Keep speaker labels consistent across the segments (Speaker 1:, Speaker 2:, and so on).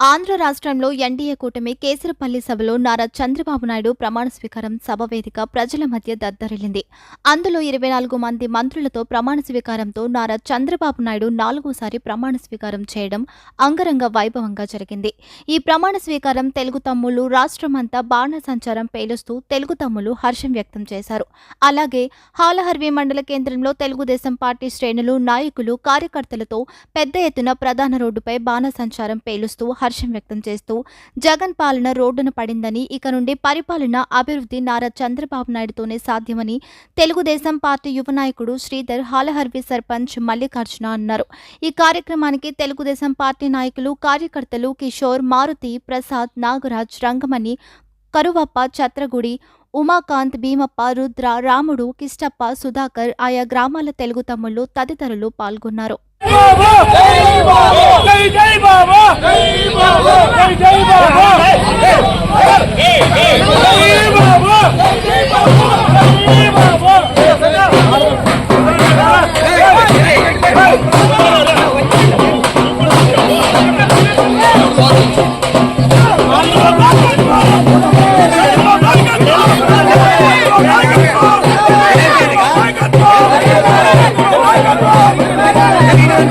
Speaker 1: ఆంధ్ర రాష్ట్రంలో ఎన్డీఏ కూటమి కేసరపల్లి సభలో నారా చంద్రబాబు నాయుడు ప్రమాణ స్వీకారం సభ వేదిక ప్రజల మధ్య దద్దరిల్లింది. అందులో ఇరవై నాలుగు మంది మంత్రులతో ప్రమాణ స్వీకారంతో నారా చంద్రబాబు నాయుడు నాలుగోసారి ప్రమాణ స్వీకారం చేయడం అంగరంగ వైభవంగా జరిగింది. ఈ ప్రమాణ స్వీకారం తెలుగు తమ్ముళ్ళు రాష్ట్రమంతా బాణ సంచారం పేలుస్తూ తెలుగు తమ్ముళ్ళు హర్షం వ్యక్తం చేశారు. అలాగే హాలహర్వి మండల కేంద్రంలో తెలుగుదేశం పార్టీ శ్రేణులు నాయకులు కార్యకర్తలతో పెద్ద ఎత్తున ప్రధాన రోడ్డుపై బాణ సంచారం పేలుస్తూ హర్షం వ్యక్తం చేస్తూ జగన్ పాలన రోడ్డున పడిందని ఇక నుండి పరిపాలన అభివృద్ధి నారా చంద్రబాబు నాయుడుతోనే సాధ్యమని తెలుగుదేశం పార్టీ యువ నాయకుడు శ్రీధర్ హాలహర్వి సర్పంచ్ మల్లికార్జున అన్నారు. ఈ కార్యక్రమానికి తెలుగుదేశం పార్టీ నాయకులు కార్యకర్తలు కిషోర్ మారుతి ప్రసాద్ నాగరాజ్ రంగమణి కరువప్ప చత్రగుడి ఉమాకాంత్ భీమప్ప రుద్ర రాముడు కిష్టప్ప సుధాకర్ ఆయా గ్రామాల తెలుగు తమ్ముళ్ళు తదితరులు పాల్గొన్నారు.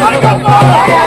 Speaker 2: Let's go!